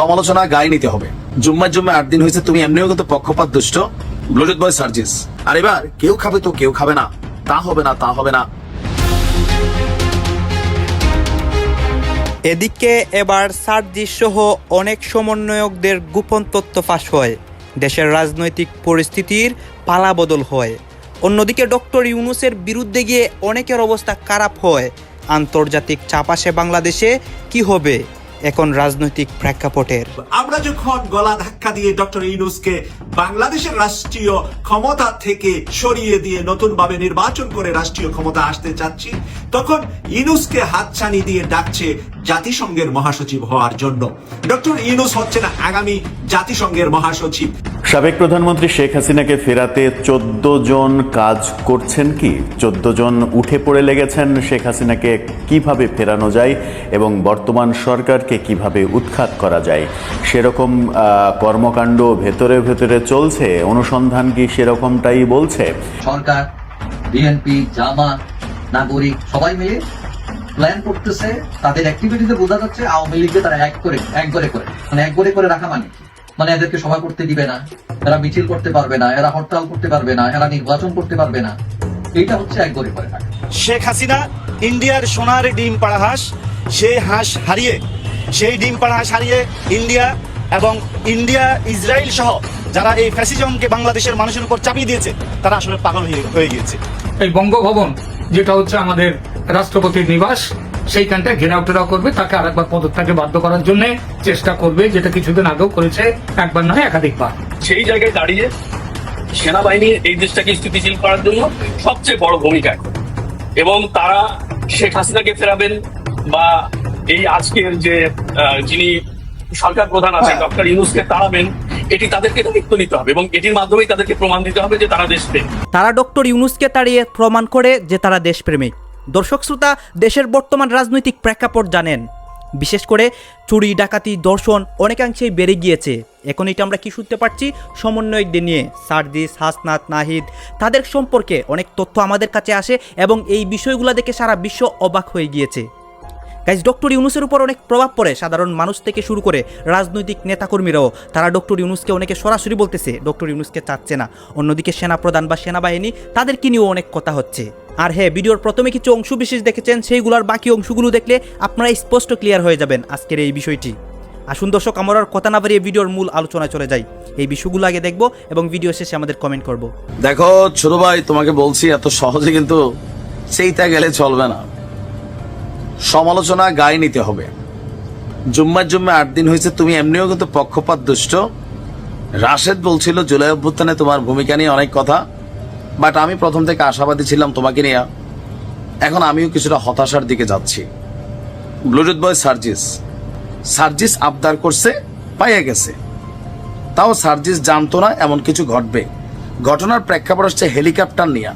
সমালোচনা গায়ে নিতে হবে। জুম্মার জুম্মা আট দিন হয়েছে, তুমি এমনিও কিন্তু পক্ষপাত দুষ্ট। ব্লুটুথ বয় সার্জিস আর এবার, কেউ খাবে তো কেউ খাবে না। তা হবে না, তা হবে না। এদিকে এবার সার্জিস সহ অনেক সমন্বয়কদের গোপন তথ্য ফাঁস হয়। দেশের রাজনৈতিক পরিস্থিতির পালা বদল হয়। অন্যদিকে ডক্টর ইউনুসের বিরুদ্ধে গিয়ে অনেকের অবস্থা খারাপ হয়। আন্তর্জাতিক চাপ আসে বাংলাদেশে, কি হবে? এখন রাজনৈতিক প্রেক্ষাপটের। আমরা যখন গলা ধাক্কা দিয়ে ডক্টর ইউনুসকে বাংলাদেশের রাষ্ট্রীয় ক্ষমতা থেকে সরিয়ে দিয়ে নতুন ভাবে নির্বাচন করে রাষ্ট্রীয় ক্ষমতা আসতে চাচ্ছি, তখন ইউনুসকে হাতছানি দিয়ে ডাকছে জাতিসংঘের মহাসচিব হওয়ার জন্য। ডক্টর ইউনুস হচ্ছে না আগামী জাতিসংঘের মহাসচিব। সাবেক প্রধানমন্ত্রী শেখ হাসিনাকে ফেরাতে চোদ্দ জন কাজ করছেন কি? চোদ্দ জন উঠে পড়ে লেগেছেন শেখ হাসিনাকে কীভাবে ফেরানো যায় এবং বর্তমান সরকারকে কীভাবে উৎখাত করা যায়? সেরকম কর্মকাণ্ড ভেতরে ভেতরে চলছে? অনুসন্ধান কি সেরকমটাই বলছে? সরকার বিএনপি জামা নাগরিক সবাই মিলে প্ল্যান করতেছে তাদের অ্যাক্টিভিটিতে বোঝা যাচ্ছে আওয়ামী লীগকে তারা এক করে এক করে করে। মানে এক করে করে রাখা মানে কি? মানে এদেরকে সভা করতে দিবে না এরা মিছিল করতে পারবে না এরা হরতাল করতে পারবে না এরা নির্বাচন করতে পারবে না। এইটা হচ্ছে এক করে করে রাখা। শেখ হাসিনা ইন্ডিয়ার সোনার ডিম পাড়া হাঁস সেই হাঁস হারিয়ে সেই ডিম পাড়া হাঁস হারিয়ে ইন্ডিয়া এবং ইন্ডিয়া ইসরায়েল সহ যারা এই ফ্যাসিজমকে বাংলাদেশের মানুষের উপর চাপিয়ে দিয়েছে তারা আসলে পাগল হয়ে হয়ে গিয়েছে। এই বঙ্গভবন যেটা হচ্ছে আমাদের রাষ্ট্রপতির নিবাস সেইখানটা ঘেরাও টেরাও করবে তাকে আরেকবার পদত্যাগে বাধ্য করার জন্য চেষ্টা করবে যেটা কিছুদিন আগেও করেছে একবার নয় একাধিকবার। সেই জায়গায় দাঁড়িয়ে সেনাবাহিনীর এই দেশটাকে স্থিতিশীল করার জন্য সবচেয়ে বড় ভূমিকা এবং তারা শেখ হাসিনাকে ফেরাবেন বা এই আজকের যে আহ, যিনি সরকার প্রধান আছেন ডক্টর ইউনুসকে তাড়াবেন এটি তাদেরকে দায়িত্ব নিতে হবে এবং এটির মাধ্যমেই তাদেরকে প্রমাণ দিতে হবে যে তারা দেশপ্রেম। তারা ডক্টর ইউনুসকে তাড়িয়ে প্রমাণ করে যে তারা দেশপ্রেমিক দর্শক শ্রোতা দেশের বর্তমান রাজনৈতিক প্রেক্ষাপট জানেন। বিশেষ করে চুরি ডাকাতি দর্শন অনেকাংশেই বেড়ে গিয়েছে। এখন এটা আমরা কি শুনতে পারছি সমন্বয়কদের নিয়ে সার্দিস হাসনাত নাহিদ তাদের সম্পর্কে অনেক তথ্য আমাদের কাছে আসে এবং এই বিষয়গুলো দেখে সারা বিশ্ব অবাক হয়ে গিয়েছে। গাইজ ডক্টর ইউনুসের উপর অনেক প্রভাব পড়ে সাধারণ মানুষ থেকে শুরু করে রাজনৈতিক নেতাকর্মীরাও। তারা ডক্টর ইউনুসকে অনেকে সরাসরি বলতেছে ডক্টর ইউনুসকে চাচ্ছে না। অন্যদিকে সেনাপ্রধান বা সেনাবাহিনী তাদেরকে নিয়েও অনেক কথা হচ্ছে। আর হ্যাঁ ভিডিওর প্রথমে কিছু অংশ বিশেষ দেখেছেন, সেইগুলোর বাকি অংশগুলো দেখলে আপনারা স্পষ্ট ক্লিয়ার হয়ে যাবেন আজকের এই বিষয়টি। আসুন দর্শক, আমরা আর কথা না বাড়িয়ে ভিডিওর মূল আলোচনায় চলে যাই। এই বিষয়গুলো আগে দেখব এবং ভিডিও শেষে আমাদের কমেন্ট করব। দেখো, ছোট ভাই, তোমাকে বলছি, এত সহজে কিন্তু সেইটা গেলে চলবে না। সমালোচনা গায়ে নিতে হবে। জুম্মার জুম্মা আট দিন হয়েছে, তুমি এমনিও কিন্তু পক্ষপাত দুষ্ট। রাশেদ বলছিল, জুলাই অভ্যুত্থানে তোমার ভূমিকা নিয়ে অনেক কথা বাট আমি প্রথম থেকে আশাবাদী ছিলাম তোমাকে নিয়ে। এখন আমিও কিছুটা হতাশার দিকে যাচ্ছি। ব্লুটুথ বয় সার্জিস সার্জিস আবদার করছে, পাইয়া গেছে। তাও সার্জিস জানতো না এমন কিছু ঘটবে। ঘটনার প্রেক্ষাপট হচ্ছে হেলিকপ্টার নিয়ে।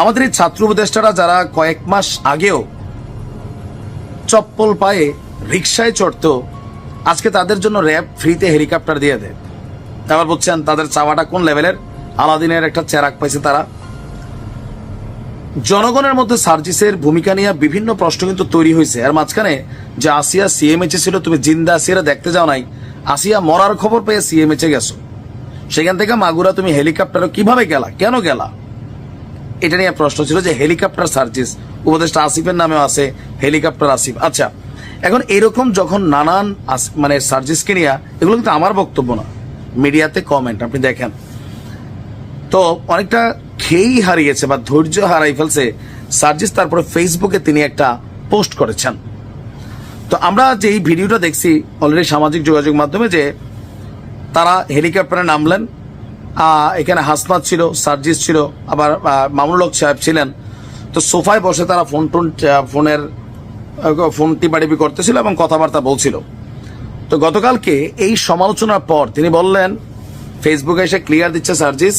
আমাদের এই ছাত্র উপদেষ্টারা যারা কয়েক মাস আগেও চপ্পল পায়ে রিক্সায় চড়তো, আজকে তাদের জন্য র্যাব ফ্রিতে হেলিকপ্টার দিয়ে দেয়। তারপর বলছেন তাদের চাওয়াটা কোন লেভেলের? আলাদিনের একটা চেরাক পাইছে তারা। জনগণের মধ্যে সার্জিসের ভূমিকা নিয়ে বিভিন্ন প্রশ্ন কিন্তু তৈরি হয়েছে। আর মাঝখানে যে আসিয়া সিএমএচে ছিল, তুমি জিন্দা আসিয়ারা দেখতে যাও নাই, আসিয়া মরার খবর পেয়ে সিএমএচে গেছো। সেখান থেকে মাগুরা, তুমি হেলিকপ্টারও কীভাবে গেলা? কেন গেলা? এটা নিয়ে প্রশ্ন ছিল যে হেলিকপ্টার সার্জিস, উপদেষ্টা আসিফের নামেও আছে হেলিকপ্টার আসিফ। আচ্ছা এখন এরকম যখন নানান মানে সার্জিসকে নিয়ে, এগুলো কিন্তু আমার বক্তব্য না। মিডিয়াতে কমেন্ট আপনি দেখেন। তো অনেকটা খেয়েই হারিয়েছে বা ধৈর্য হারাই ফেলছে সার্জিস, তারপরে ফেসবুকে তিনি একটা পোস্ট করেছেন। তো আমরা যে এই ভিডিওটা দেখছি অলরেডি সামাজিক যোগাযোগ মাধ্যমে যে তারা হেলিকপ্টারে নামলেন এখানে হাসনাত ছিল, সার্জিস ছিল, আবার হক সাহেব ছিলেন। তো সোফায় বসে তারা ফোন টোন ফোনের ফোন টিপাটিপি করতেছিল এবং কথাবার্তা বলছিল। তো গতকালকে এই সমালোচনার পর তিনি বললেন ফেসবুকে এসে ক্লিয়ার দিচ্ছে সার্জিস।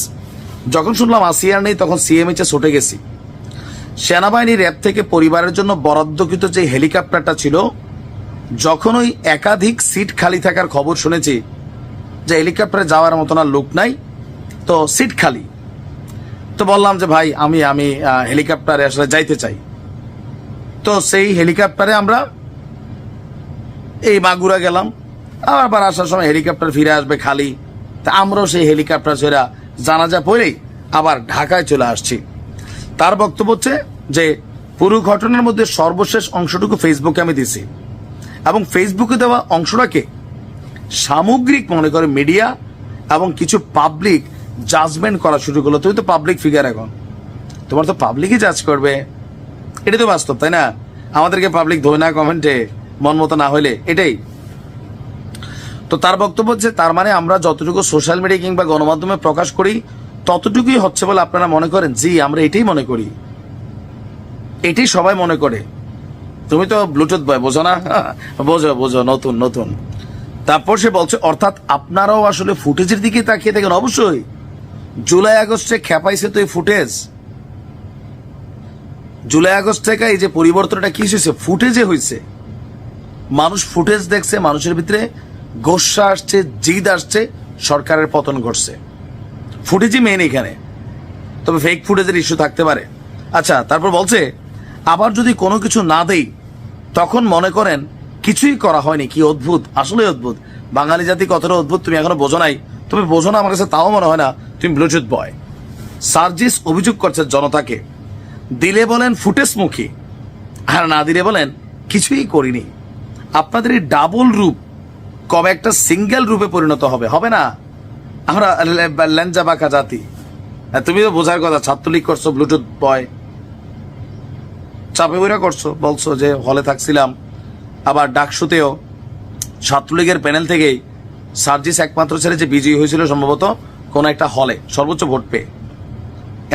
যখন শুনলাম আসিয়ার নেই, তখন সিএমএইচে ছুটে গেছি। সেনাবাহিনীর র্যাব থেকে পরিবারের জন্য বরাদ্দকৃত যে হেলিকপ্টারটা ছিল, যখন ওই একাধিক সিট খালি থাকার খবর শুনেছি, যে হেলিকপ্টারে যাওয়ার মতো না লোক নাই তো সিট খালি। তো বললাম যে, ভাই, আমি আমি হেলিকপ্টারে আসলে যাইতে চাই। তো সেই হেলিকপ্টারে আমরা এই মাগুরা গেলাম। আবার আসার সময় হেলিকপ্টার ফিরে আসবে খালি। তা আমরাও সেই হেলিকপ্টার ছেড়া জানাজা পড়েই আবার ঢাকায় চলে আসছি। তার বক্তব্য হচ্ছে যে, পুরো ঘটনার মধ্যে সর্বশেষ অংশটুকু ফেসবুকে আমি দিছি। এবং ফেসবুকে দেওয়া অংশটাকে সামগ্রিক মনে করে মিডিয়া এবং কিছু পাবলিক জাজমেন্ট করা শুরু করল। তুমি তো পাবলিক ফিগার এখন। তোমার তো পাবলিকই জাজ করবে। এটাই তো বাস্তব, তাই না? আমাদেরকে পাবলিক ধরে না কমেন্টে মন মতো না হইলে, এটাই। তো তার বক্তব্য হচ্ছে, তার মানে আমরা যতটুকু সোশ্যাল মিডিয়া কিংবা গণমাধ্যমে প্রকাশ করি, ততটুকুই হচ্ছে বলে আপনারা মনে করেন। জি, আমরা এটাই মনে করি। এটাই সবাই মনে করে। তুমি তো ব্লুটুথ বয়, বোঝো না? বোঝো বোঝো, নতুন নতুন। তারপর সে বলছে, অর্থাৎ আপনারাও আসলে ফুটেজের দিকে তাকিয়ে থাকেন, অবশ্যই। জুলাই আগস্টে খেপাইছে তো এই ফুটেজ? জুলাই আগস্ট থেকে এই যে পরিবর্তনটা কি হয়েছে ফুটেজে হয়েছে। মানুষ ফুটেজ দেখছে, মানুষের ভিতরে গোসা আসছে, জিদ আসছে, সরকারের পতন ঘটছে। ফুটেজই মেন এখানে। তবে ফেক ফুটেজের ইস্যু থাকতে পারে। আচ্ছা তারপর বলছে, আবার যদি কোনো কিছু না দেই, তখন মনে করেন কিছুই করা হয়নি। কি অদ্ভুত আসলে অদ্ভুত। বাঙালি জাতি কতটা অদ্ভুত, তুমি এখনও বোঝো নাই। তুমি বোঝো না আমার কাছে, তাও মনে হয় না তুমি ব্লুটুথ বয়। সার্জিস অভিযোগ করছে জনতাকে। দিলে বলেন ফুটেজ মুখী আর না দিলে বলেন কিছুই করিনি। আপনাদের এই ডাবল রূপ কবে একটা সিঙ্গেল রূপে পরিণত হবে হবে না? আমরা ল্যাঞ্জা বাঁকা জাতি। তুমি তো বোঝার কথা, ছাত্রলীগ করছ, ব্লুটুথ বয়। চাপে বইরা করছ, বলছো যে হলে থাকছিলাম। আবার ডাকসুতেও ছাত্রলীগের প্যানেল থেকেই সার্জিস একমাত্র ছেলে যে বিজয়ী হয়েছিল সম্ভবত। কোন একটা হলে সর্বোচ্চ ভোট পেয়ে।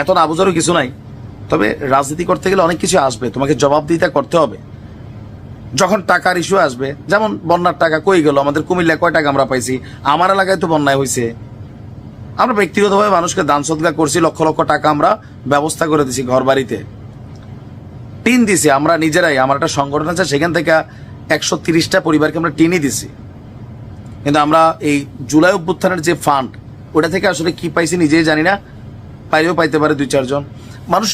এত না বোঝারও কিছু নাই। তবে রাজনীতি করতে গেলে অনেক কিছু আসবে। তোমাকে জবাবদিহিতা করতে হবে। যখন টাকার ইস্যু আসবে, যেমন বন্যার টাকা কই গেল? আমাদের কুমিল্লায় কয় টাকা আমরা পাইছি? আমার এলাকায় তো বন্যায় হয়েছে আমরা ব্যক্তিগতভাবে মানুষকে দান সদগা করছি, লক্ষ লক্ষ টাকা আমরা ব্যবস্থা করে দিছি ঘর বাড়িতে টিন দিছি আমরা নিজেরাই। আমার একটা সংগঠন আছে, সেখান থেকে একশো তিরিশটা পরিবারকে আমরা টিনই দিছি। কিন্তু আমরা এই জুলাই অভ্যুত্থানের যে ফান্ড ওটা থেকে আসলে কি পাইছি নিজেই জানি না। পাইলেও পাইতে পারে দুই, চারজন। মানুষ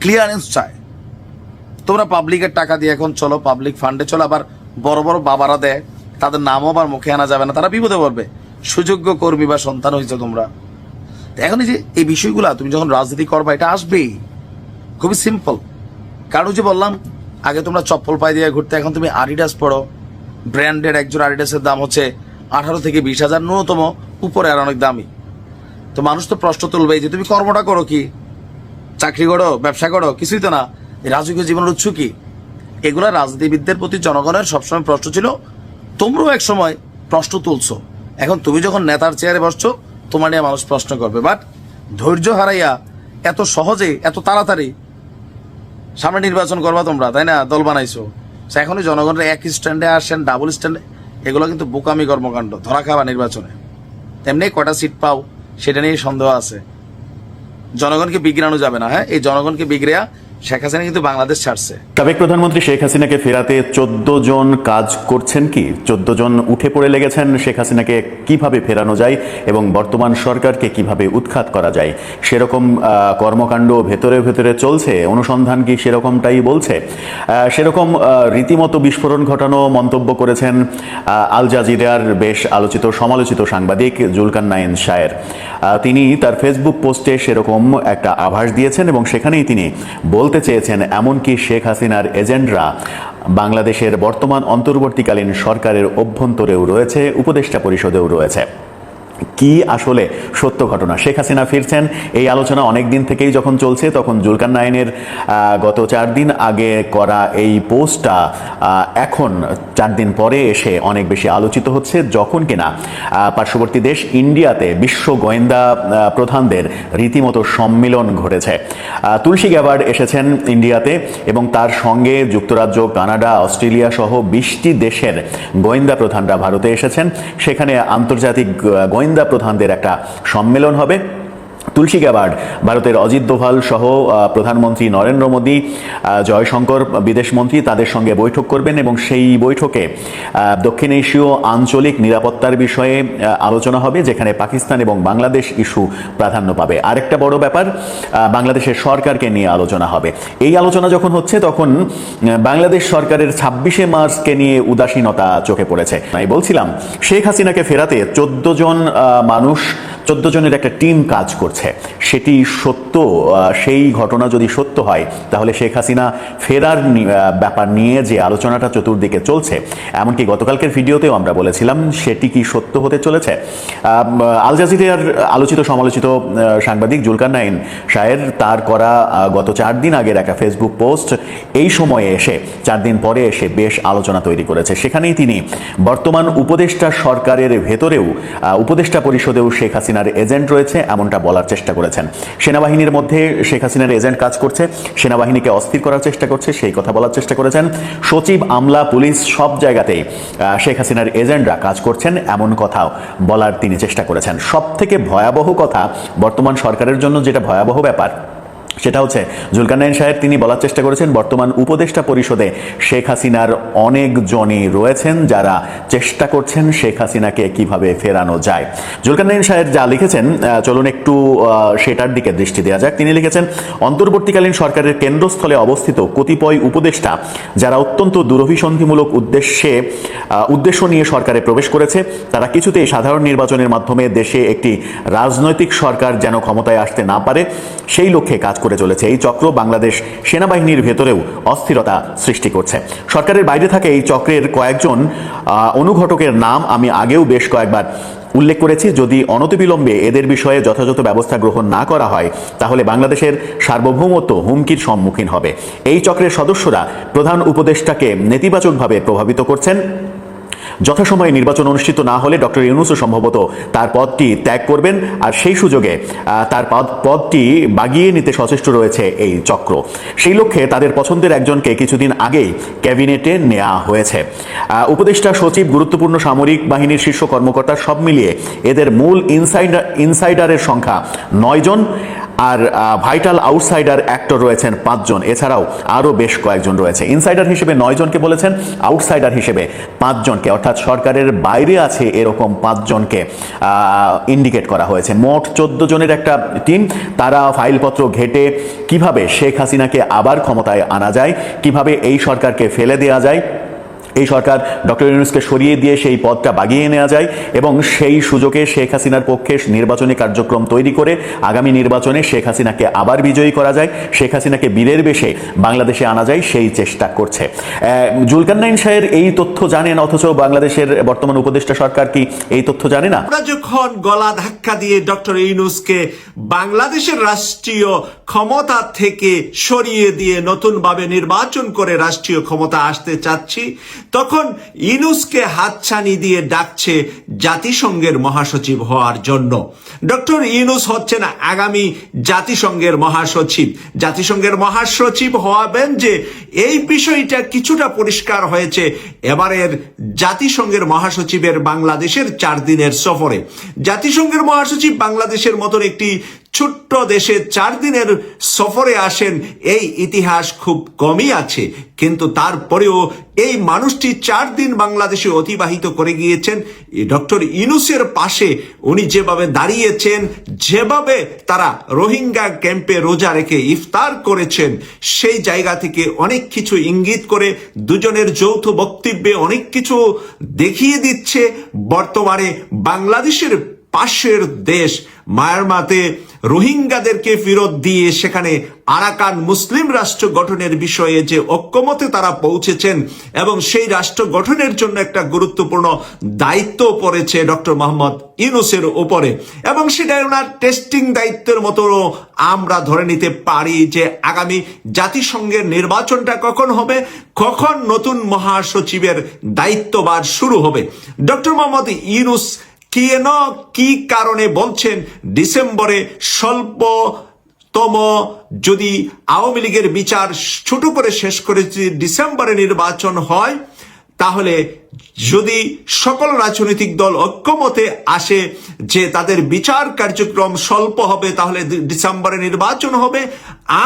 ক্লিয়ারেন্স চায়। তোমরা পাবলিকের টাকা দিয়ে এখন চলো পাবলিক ফান্ডে চলো, আবার বড় বড় বাবারা দেয়, তাদের নামও আবার মুখে আনা যাবে না, তারা বিপদে পড়বে। সুযোগ্য কর্মী বা সন্তান হয়েছে তোমরা। এখন এই যে, এই বিষয়গুলা, তুমি যখন রাজনীতি করবা, এটা আসবেই। খুবই সিম্পল কারণ যে বললাম, আগে তোমরা চপ্পল পায়ে দিয়ে ঘুরতে, এখন তুমি আডিডাস পড়ো। ব্র্যান্ডেড একজন আডিডাসের দাম হচ্ছে আঠারো থেকে বিশ হাজার ন্যূনতম। উপরে আর অনেক দামি। তো মানুষ তো প্রশ্ন তুলবে যে তুমি কর্মটা করো কি? চাকরি করো, ব্যবসা করো, কিছুই তো না। রাজকীয় জীবনের উৎস কি? এগুলা রাজনীতিবিদদের প্রতি জনগণের সবসময় প্রশ্ন ছিল, তোমরাও এক সময় প্রশ্ন তুলছো। এখন তুমি যখন নেতার চেয়ারে বসছো, তোমার নিয়ে মানুষ প্রশ্ন করবে। বাট ধৈর্য হারাইয়া এত সহজে, এত তাড়াতাড়ি সামনে নির্বাচন করবা তোমরা, তাই না? দল বানাইছো। এখনই জনগণের এক স্ট্যান্ডে আসেন ডাবল স্ট্যান্ডে, এগুলো কিন্তু বোকামি কর্মকাণ্ড, ধরা খাওয়া নির্বাচনে। এমনি কটা সিট পাও, সেটা নিয়ে সন্দেহ আছে। জনগণকে বিগড়ানো যাবে না হ্যাঁ? এই জনগণকে বিগড়িয়া শেখ হাসিনা কিন্তু বাংলাদেশ ছাড়ছে। সাবেক প্রধানমন্ত্রী শেখ হাসিনাকে ফেরাতে চোদ্দ জন কাজ করছেন কি? চোদ্দ জন উঠে পড়ে লেগেছেন শেখ হাসিনাকে কীভাবে ফেরানো যায় এবং বর্তমান সরকারকে কীভাবে উৎখাত করা যায়? সেরকম কর্মকাণ্ড ভেতরে ভেতরে চলছে, অনুসন্ধান কি সেরকমটাই বলছে? সেরকম রীতিমতো বিস্ফোরণ ঘটানো মন্তব্য করেছেন আল জাজিরার বেশ আলোচিত, সমালোচিত সাংবাদিক জুলকান নাইন শায়ের। তিনি তার ফেসবুক পোস্টে সেরকম একটা আভাস দিয়েছেন এবং সেখানেই তিনি বলতে চেয়েছেন, এমনকি শেখ হাসিনার এজেন্টরা বাংলাদেশের বর্তমান অন্তর্বর্তীকালীন সরকারের অভ্যন্তরেও রয়েছে, উপদেষ্টা পরিষদেও রয়েছে। কি আসলে সত্য ঘটনা? শেখ হাসিনা ফিরছেন। এই আলোচনা অনেক দিন থেকেই যখন চলছে, তখন জুলকান নাইনের গত চার দিন আগে করা এই পোস্টটা এখন চার দিন পরে এসে অনেক বেশি আলোচিত হচ্ছে। যখন কিনা পার্শ্ববর্তী দেশ ইন্ডিয়াতে বিশ্ব গোয়েন্দা প্রধানদের রীতিমতো সম্মিলন ঘটেছে। তুলসী গ্যাবার্ড এসেছেন ইন্ডিয়াতে এবং তার সঙ্গে যুক্তরাজ্য, কানাডা, অস্ট্রেলিয়া সহ বিশটি দেশের গোয়েন্দা প্রধানরা ভারতে এসেছেন। সেখানে আন্তর্জাতিক গোয়েন্দা প্রধানদের একটা সম্মেলন হবে। তুলসী গ্যাবার্ড ভারতের অজিত দোভাল সহ প্রধানমন্ত্রী নরেন্দ্র মোদী জয়শঙ্কর বিদেশমন্ত্রী তাদের সঙ্গে বৈঠক করবেন এবং সেই বৈঠকে দক্ষিণ এশীয় আঞ্চলিক নিরাপত্তার বিষয়ে আলোচনা হবে যেখানে পাকিস্তান এবং বাংলাদেশ ইস্যু প্রাধান্য পাবে। আরেকটা বড় ব্যাপার বাংলাদেশের সরকারকে নিয়ে আলোচনা হবে। এই আলোচনা যখন হচ্ছে তখন বাংলাদেশ সরকারের ছাব্বিশে মার্চকে নিয়ে উদাসীনতা চোখে পড়েছে। আমি বলছিলাম, শেখ হাসিনাকে ফেরাতে চোদ্দ জন মানুষ, চোদ্দ জনের একটা টিম কাজ করছে। সেটি সত্য সেই ঘটনা যদি সত্য হয়, তাহলে শেখ হাসিনা ফেরার ব্যাপার নিয়ে যে আলোচনাটা চতুর্দিকে চলছে, এমনকি গতকালকের ভিডিওতেও আমরা বলেছিলাম সেটি কি সত্য হতে চলেছে। আল জাজিরার আলোচিত সমালোচিত সাংবাদিক জুলকার নাইন শায়ের তার করা গত চার দিন আগের একটা ফেসবুক পোস্ট, এই সময়ে এসে, চার দিন পরে এসে বেশ আলোচনা তৈরি করেছে। সেখানেই তিনি বর্তমান উপদেষ্টা সরকারের ভেতরেও উপদেষ্টা পরিষদেও শেখ হাসিনার এজেন্ট রয়েছে, এমনটা বলার চেষ্টা করেছেন। সেনাবাহিনীর মধ্যে শেখ হাসিনার এজেন্ট কাজ করছে, সেনাবাহিনীকে অস্থির করার চেষ্টা করছে, সেই কথা বলার চেষ্টা করেছেন। সচিব, আমলা, পুলিশ সব জায়গাতেই শেখ হাসিনার এজেন্টরা কাজ করছেন, এমন কথাও বলার তিনি চেষ্টা করেছেন। সব থেকে ভয়াবহ কথা বর্তমান সরকারের জন্য যেটা ভয়াবহ ব্যাপার সেটা হচ্ছে জুলকারনাইন সাহেব তিনি বলার চেষ্টা করেছেন, বর্তমান উপদেষ্টা পরিষদে শেখ হাসিনার অনেকজনই রয়েছেন যারা চেষ্টা করছেন শেখ হাসিনাকে কীভাবে ফেরানো যায়। জুলকারনাইন সাহেব যা লিখেছেন চলুন একটু সেটার দিকে দৃষ্টি দেওয়া যাক। তিনি লিখেছেন, অন্তর্বর্তীকালীন সরকারের কেন্দ্রস্থলে অবস্থিত কতিপয় উপদেষ্টা, যারা অত্যন্ত দুরভিসন্ধিমূলক উদ্দেশ্যে উদ্দেশ্য নিয়ে সরকারে প্রবেশ করেছে, তারা কিছুতেই সাধারণ নির্বাচনের মাধ্যমে দেশে একটি রাজনৈতিক সরকার যেন ক্ষমতায় আসতে না পারে, সেই লক্ষ্যে কাজ করে চলেছে। এই চক্র বাংলাদেশ সেনাবাহিনীর ভেতরেও অস্থিরতা সৃষ্টি করছে। সরকারের বাইরে থাকে এই চক্রের কয়েকজন অনুঘটকের নাম আমি আগেও বেশ কয়েকবার উল্লেখ করেছি। যদি অনতিবিলম্বে এদের বিষয়ে যথাযথ ব্যবস্থা গ্রহণ না করা হয়, তাহলে বাংলাদেশের সার্বভৌমত্ব হুমকির সম্মুখীন হবে। এই চক্রের সদস্যরা প্রধান উপদেষ্টাকে নেতিবাচকভাবে প্রভাবিত করছেন। যথাসময়ে নির্বাচন অনুষ্ঠিত না হলে ডক্টর ইউনুসও সম্ভবত তার পদটি ত্যাগ করবেন। আর সেই সুযোগে তার পদ, পদটি বাগিয়ে নিতে সচেষ্ট রয়েছে এই চক্র। সেই লক্ষ্যে তাদের পছন্দের একজনকে কিছুদিন আগেই ক্যাবিনেটে নেওয়া হয়েছে। উপদেষ্টা সচিব, গুরুত্বপূর্ণ সামরিক বাহিনীর শীর্ষ কর্মকর্তা সব মিলিয়ে এদের মূল ইনসাইডার, ইনসাইডারের সংখ্যা নয় জন। আর ভাইটাল আউটসাইডার অ্যাক্টর রয়েছেন পাঁচজন। এছাড়াও আরও বেশ কয়েকজন রয়েছে। ইনসাইডার হিসেবে নয় জনকে বলেছেন আউটসাইডার হিসেবে পাঁচজনকে। অর্থাৎ সরকারের বাইরে আছে এরকম পাঁচজনকে ইন্ডিকেট করা হয়েছে। মোট চোদ্দ জনের একটা টিম তারা ফাইলপত্র ঘেটে কীভাবে শেখ হাসিনাকে আবার ক্ষমতায় আনা যায়, কীভাবে এই সরকারকে ফেলে দেওয়া যায় এই সরকার ডক্টর ইউনুসকে সরিয়ে দিয়ে সেই পদটা বাগিয়ে নেওয়া যায় এবং সেই সুযোগে শেখ হাসিনার পক্ষে নির্বাচনী কার্যক্রম তৈরি করে আগামী নির্বাচনে শেখ হাসিনাকে আবার বিজয়ী করা যায়। শেখ হাসিনাকে বীরের বেশে বাংলাদেশে আনা যায় সেই চেষ্টা করছে। আহ, জুলকারনাইন শাহের এই তথ্য জানেন অথচ বাংলাদেশের বর্তমান উপদেষ্টা সরকার কি এই তথ্য জানে না? যখন গলা ধাক্কা দিয়ে ডক্টর ইউনুসকে বাংলাদেশের রাষ্ট্রীয় ক্ষমতা থেকে সরিয়ে দিয়ে নতুনভাবে নির্বাচন করে রাষ্ট্রীয় ক্ষমতা আসতে চাচ্ছি তখন ইউনুসকে হাতছানি দিয়ে ডাকছে জাতিসংঘের মহাসচিব হওয়ার জন্য। ডক্টর ইউনুস হচ্ছেন আগামী জাতিসংঘের মহাসচিব। জাতিসংঘের মহাসচিব হওয়াবেন যে, এই বিষয়টা কিছুটা পরিষ্কার হয়েছে এবারের জাতিসংঘের মহাসচিবের বাংলাদেশের চার দিনের সফরে। জাতিসংঘের মহাসচিব বাংলাদেশের মতন একটি ছোট্ট দেশে চার দিনের সফরে আসেন। এই ইতিহাস খুব কমই আছে। কিন্তু তারপরেও এই মানুষটি চার দিন বাংলাদেশে অতিবাহিত করে গিয়েছেন। ডক্টর ইনুসের পাশে উনি যেভাবে দাঁড়িয়েছেন, যেভাবে তারা রোহিঙ্গা ক্যাম্পে রোজা রেখে ইফতার করেছেন, সেই জায়গা থেকে অনেক কিছু ইঙ্গিত করে দুজনের যৌথ বক্তব্যে অনেক কিছু দেখিয়ে দিচ্ছে। বর্তমানে বাংলাদেশের পাশের দেশ মায়ারমাতে রোহিঙ্গাদেরকে ফেরত দিয়ে সেখানে আরাকান মুসলিম রাষ্ট্র গঠনের বিষয়ে যে ঐক্যমতে তারা পৌঁছেছেন এবং সেই রাষ্ট্র গঠনের জন্য একটা গুরুত্বপূর্ণ দায়িত্ব পড়েছে ডক্টর মোহাম্মদ ইউনুসের উপরে। এবং সেটা ওনার টেস্টিং দায়িত্বের মতো আমরা ধরে নিতে পারি যে আগামী জাতিসংঘের নির্বাচনটা কখন হবে, কখন নতুন মহাসচিবের দায়িত্ববার শুরু হবে। ডক্টর মোহাম্মদ ইউনুস কেন কি কারণে বলছেন ডিসেম্বরে স্বল্প তম যদি আওয়ামী লীগের বিচার ছোট করে শেষ করে ডিসেম্বরে নির্বাচন হয় তাহলে যদি সকল রাজনৈতিক দল ঐক্যমতে আসে যে তাদের বিচার কার্যক্রম স্বল্প হবে, তাহলে ডিসেম্বরে নির্বাচন হবে।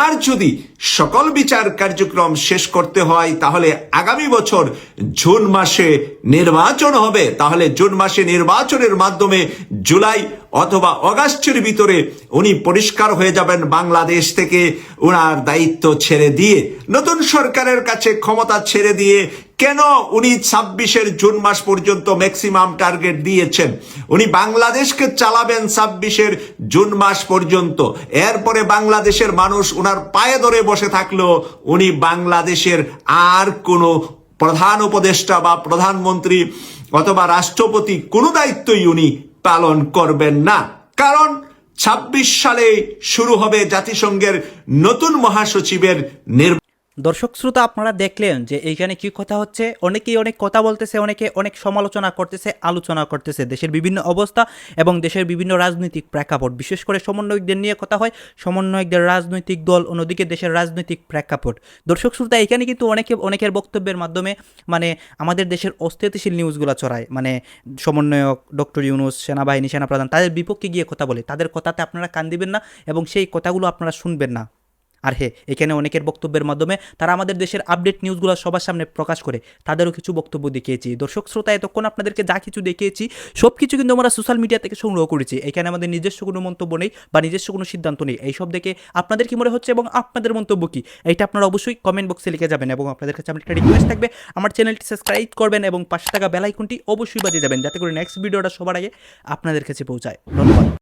আর যদি সকল বিচার কার্যক্রম শেষ করতে হয়, তাহলে আগামী বছর জুন মাসে নির্বাচন হবে। তাহলে জুন মাসে নির্বাচনের মাধ্যমে জুলাই অথবা অগাস্টের ভিতরে উনি পরিষ্কার হয়ে যাবেন বাংলাদেশ থেকে। ওনার দায়িত্ব ছেড়ে দিয়ে, নতুন সরকারের কাছে ক্ষমতা ছেড়ে দিয়ে কেন উনি ছাব্বিশের জুন মাস পর্যন্ত ম্যাক্সিমাম টার্গেট দিয়েছেন? উনি বাংলাদেশকে চালাবেন ছাব্বিশের জুন মাস পর্যন্ত। এরপরে বাংলাদেশের মানুষ উনার পায়ে ধরে বসে থাকলেও উনি বাংলাদেশের আর কোনো প্রধান উপদেষ্টা বা প্রধানমন্ত্রী অথবা রাষ্ট্রপতি কোনো দায়িত্বই উনি পালন করবেন না। কারণ ছাব্বিশ সালে শুরু হবে জাতিসংঘের নতুন মহাসচিবের নির্বাচন। দর্শক শ্রোতা, আপনারা দেখলেন যে এইখানে কি কথা হচ্ছে। অনেকেই অনেক কথা বলতেছে, অনেকে অনেক সমালোচনা করতেছে, আলোচনা করতেছে। দেশের বিভিন্ন অবস্থা এবং দেশের বিভিন্ন রাজনৈতিক প্রেক্ষাপট। বিশেষ করে সমন্বয়কদের নিয়ে কথা হয়, সমন্বয়কদের রাজনৈতিক দল, অন্যদিকে দেশের রাজনৈতিক প্রেক্ষাপট। দর্শক শ্রোতা এখানে কিন্তু অনেকে অনেকের বক্তব্যের মাধ্যমে মানে আমাদের দেশের অস্থিতিশীল নিউজগুলো ছড়ায়। মানে সমন্বয়ক ডক্টর ইউনুস, সেনাবাহিনী, সেনাপ্রধান, তাদের বিপক্ষে গিয়ে কথা বলে। তাদের কথাতে আপনারা কান দিবেন না এবং সেই কথাগুলো আপনারা শুনবেন না। আর হ্যাঁ এখানে অনেকের বক্তব্যের মাধ্যমে তারা আমাদের দেশের আপডেট নিউজগুলো সবার সামনে প্রকাশ করে, তাদেরও কিছু বক্তব্য দেখিয়েছি। দর্শক শ্রোতা, এতক্ষণ আপনাদেরকে যা কিছু দেখিয়েছি সব কিছু কিন্তু আমরা সোশ্যাল মিডিয়া থেকে সংগ্রহ করেছি। এখানে আমাদের নিজস্ব কোনো মন্তব্য নেই বা নিজস্ব কোনো সিদ্ধান্ত নেই। এইসব দেখে আপনাদের কি মনে হচ্ছে এবং আপনাদের মন্তব্য কি? এটা আপনারা অবশ্যই কমেন্ট বক্সে লিখে যাবেন এবং আপনাদের কাছে আমার একটা রিকোয়েস্ট থাকবে, আমার চ্যানেলটি সাবস্ক্রাইব করবেন এবং পাশে থাকা বেলাইকনটি অবশ্যই বাজিয়ে যাবেন, যাতে করে নেক্সট ভিডিওটা সবার আগে আপনাদের কাছে পৌঁছায়। ধন্যবাদ।